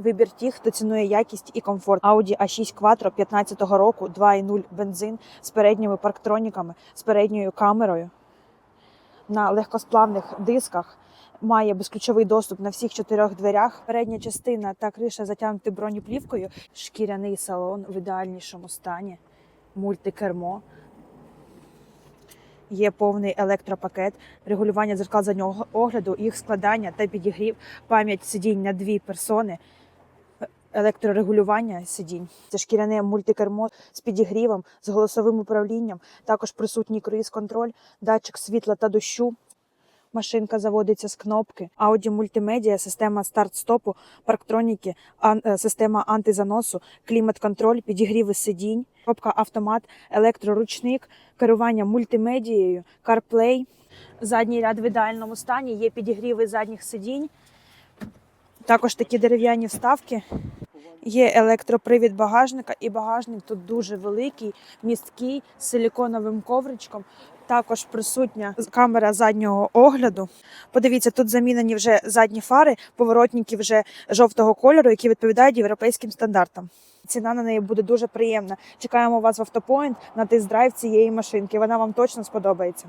Вибір тих, хто цінує якість і комфорт. Audi A6 Quattro 15-го року, 2.0 бензин з передніми парктроніками, з передньою камерою на легкосплавних дисках. Має безключовий доступ на всіх чотирьох дверях. Передня частина та криша затягнуті бронеплівкою. Шкіряний салон в ідеальнішому стані. Мультикермо. Є повний електропакет, регулювання дзеркал заднього огляду, їх складання та підігрів, пам'ять сидінь на дві персони, електрорегулювання сидінь. Це шкіряне мультикермо з підігрівом, з голосовим управлінням, також присутній круїз-контроль, датчик світла та дощу. Машинка заводиться з кнопки, аудіо мультимедіа, система старт-стопу, парктроніки, ан- е, система антизаносу, клімат-контроль, підігріви сидінь, кнопка автомат, електроручник, керування мультимедією, CarPlay. Задній ряд в ідеальному стані, є підігріви задніх сидінь. Також такі дерев'яні вставки. Є електропривід багажника, і багажник тут дуже великий, місткий, з силіконовим ковричком. Також присутня камера заднього огляду. Подивіться, тут замінені вже задні фари, поворотники вже жовтого кольору, які відповідають європейським стандартам. Ціна на неї буде дуже приємна. Чекаємо вас в автопоінт на тест-драйв цієї машинки. Вона вам точно сподобається.